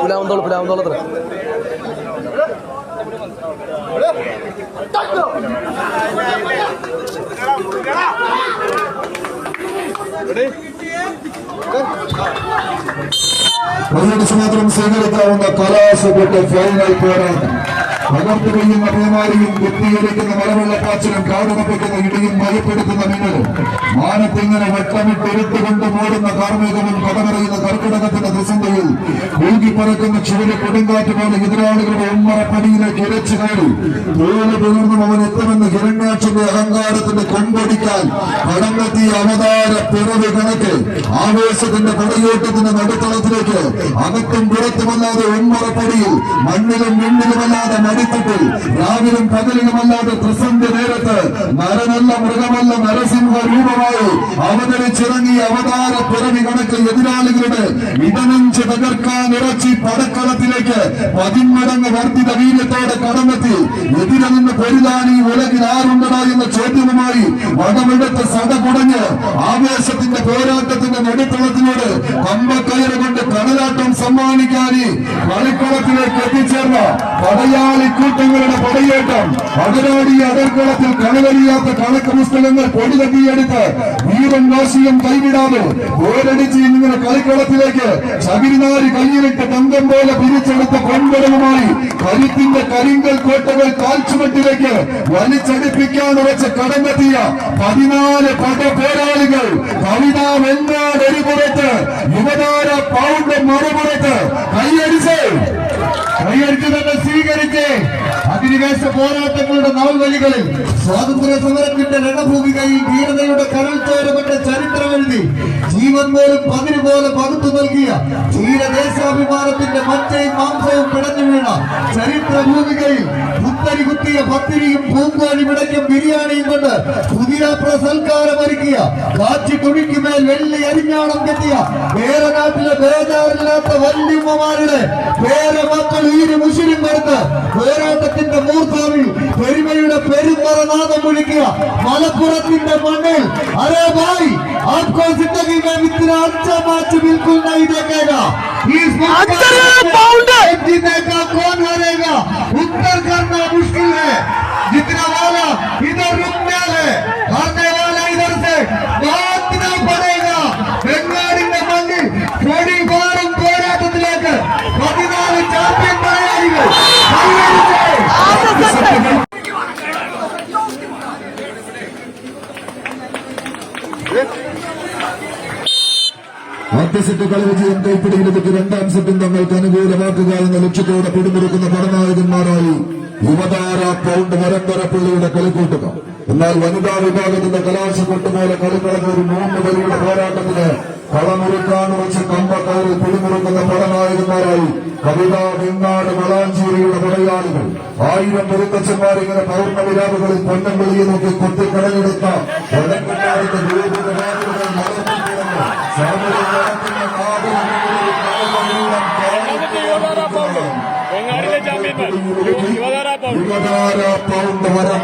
പുലാവന്തോളം പുലാവന്തോളത്ര പതിനെട്ട് മാത്രം സ്വീകരിക്കാവുന്ന കലാശപ്പെട്ട ഫൈനൽ പോരാട്ടം. തകർത്തു പെയ്യുന്ന പേമാരിയും കുത്തിയൊലിക്കുന്ന മലവെള്ളപ്പാച്ചിലും കാടുകപ്പിക്കുന്ന ഇടിയും മയപ്പെടുത്തുന്ന മിന്നലും. മാനത്തിങ്ങനെ വെട്ടമിട്ടിരുത്തുകൊണ്ട് മൂടുന്ന കാർമേഘവും കടമറിയുന്ന കർക്കിടകത്തിന്റെ ദിസന്തയിൽ ഊകിപ്പറക്കുന്ന ചുവട് കൊടുങ്കാറ്റ് പോലെ എതിരാളികളുടെ ഉമ്മറപ്പടിയിലേക്ക് ഇരച്ചു കയറി. തോൽ പിളർന്നും അവൻ എത്തുമെന്ന് ഹിരണ്യാക്ഷന്റെ അഹങ്കാരത്തിന്റെ കൊമ്പടിക്കാൻ കടന്നെത്തിയ അവതാര പിറവ് കണക്ക് ആവേശത്തിന്റെ പടയോട്ടത്തിന്റെ നടുത്തളത്തിലേക്ക് അകത്തും പുറത്തുമല്ലാതെ ഉമ്മറപ്പടിയിൽ മണ്ണിലും വിണ്ണിലുമല്ലാതെ മടിത്തട്ടിൽ രാവിലും പകലിലുമല്ലാതെ ത്രിസന്ധ്യ നേരത്ത് നരനല്ല മൃഗമല്ല നരസിംഹ രൂപമായി അവതരിച്ചിറങ്ങിയ അവതാര പിറവി കണക്ക് എതിരാളികളുടെ ഇടനെഞ്ച് തകർക്കാൻ ഇറച്ചി പടക്കളത്തിലേക്ക് പതിന്മടങ്ങ് വർദ്ധിത വീര്യത്തോടെ കടന്നെത്തി. എതിരെ നിന്ന് പൊരുതാനി ഉലകിൽ ആരുണ്ടടാ എന്ന ചോദ്യവുമായി വടമെടുത്ത് സത കുടഞ്ഞ് ആവേശത്തിന്റെ പോരാട്ടത്തിന്റെ നെടുത്തളത്തിനോട് കമ്പക്കയറ് കൊണ്ട് കടലാട്ടം സമ്മാനിക്കാൻ ഈ കളിക്കളത്തിലേക്ക് എത്തിച്ചേർന്ന പടയാളി കൂട്ടങ്ങളുടെ പടയേറ്റം. അതിനാടി അതിർക്കുളത്തിൽ കണവരിയാത്ത കണക്ക് പുസ്തകങ്ങൾ പൊടി തട്ടിയെടുത്ത് വീരൻ വാശിയും കൈവിടാതെ ഓരടിച്ച് ഇങ്ങനെ കളിക്കളത്തിലേക്ക് ശബരിനാരി കയ്യിലിട്ട് തങ്കം പോലെ പിരിച്ചെടുത്ത കൊൺപടവുമായി കരുത്തിന്റെ കരിങ്കൽ കോട്ടകൾ കാൽച്ചുമട്ടിലേക്ക് വലിച്ചടിപ്പിക്കാൻ ഉറച്ച കടന്നെത്തിയ പതിനാല് പട പോരാളികൾ കവിത ഒരു പുറത്ത് യുവതാര പൗണ്ട് മറുപുറത്ത്. കൈയടിച്ച്. കൈയടിച്ച് തന്നെ സ്വീകരിച്ച് അധിനിവേശ പോരാട്ടങ്ങളുടെ നവവലികളിൽ സ്വാതന്ത്ര്യ സമരത്തിന്റെ രണഭൂമികയിൽ ധീരതയുടെ കരൾ ചോരപ്പെട്ട ജീവൻ പോലും പതിര് പോലെ പകുത്തു നൽകിയ ധീരദേശാഭിമാനത്തിന്റെ മറ്റയും മാംസവും പിടഞ്ഞു വീണ ചരിത്ര ഭൂമികയിൽ കുത്തരി കുത്തിയ പത്തിരിയും പൂങ്കോലി വിടയ്ക്കും ബിരിയാണിയും കൊണ്ട് കുതിരാപ്ര സൽക്കാരം ഒരുക്കിയ കാച്ചി തുണിക്കുമേൽ വെള്ളി അരിഞ്ഞാണം കെട്ടിയ വേറെ നാട്ടിലെ ബേജാറില്ലാത്ത വല്യമ്മമാരുടെ വേറെ മക്കൾ ഉയിര് മുഷിരും കൊടുത്ത് പോരാട്ടത്തിന്റെ മൂർധാവിൽ പെരുമയുടെ പെരുമറനാഥം മുഴിക്കുക മലപ്പുറത്തിന്റെ മണ്ണിൽ അരേ ഭായ് आपको जिंदगी में इतना अच्छा मैच बिल्कुल नहीं देखेगा इस मैच में जीतने का कौन हारेगा उत्तर करना मुश्किल है ആദ്യ സെറ്റ് കളി വിജയം കൈപ്പിടിയിലെടുത്ത് രണ്ടാം സെറ്റും തങ്ങൾക്ക് അനുകൂലമാക്കുക എന്ന ലക്ഷ്യത്തോടെ പിടിമുറുക്കുന്ന പടനായകന്മാരായി യുവതാര പൗണ്ട് വരമ്പരപ്പള്ളിയുടെ കളിക്കൂട്ടുക എന്നാൽ വനിതാ വിഭാഗത്തിന്റെ കലാശക്കൊട്ട് പോലെ കളിക്കളഞ്ഞ ഒരു മൂന്ന് വലിയുടെ പോരാട്ടത്തിന് കളമുറുക്കാൻ വെച്ച് കമ്പക്കയറിൽ പിടിമുറുക്കുന്ന പടനായകന്മാരായി കവിത വെങ്ങാട് വളാഞ്ചേരിയുടെ പടയാളികൾ. ആയിരം പെരുത്തച്ഛന്മാർ ഇങ്ങനെ പൗർണമിരാവുകളിൽ പൊന്നം വെളിയെ നോക്കി കൊത്തിക്കടലെടുത്ത യുവതാര പൗണ്ട്. വരം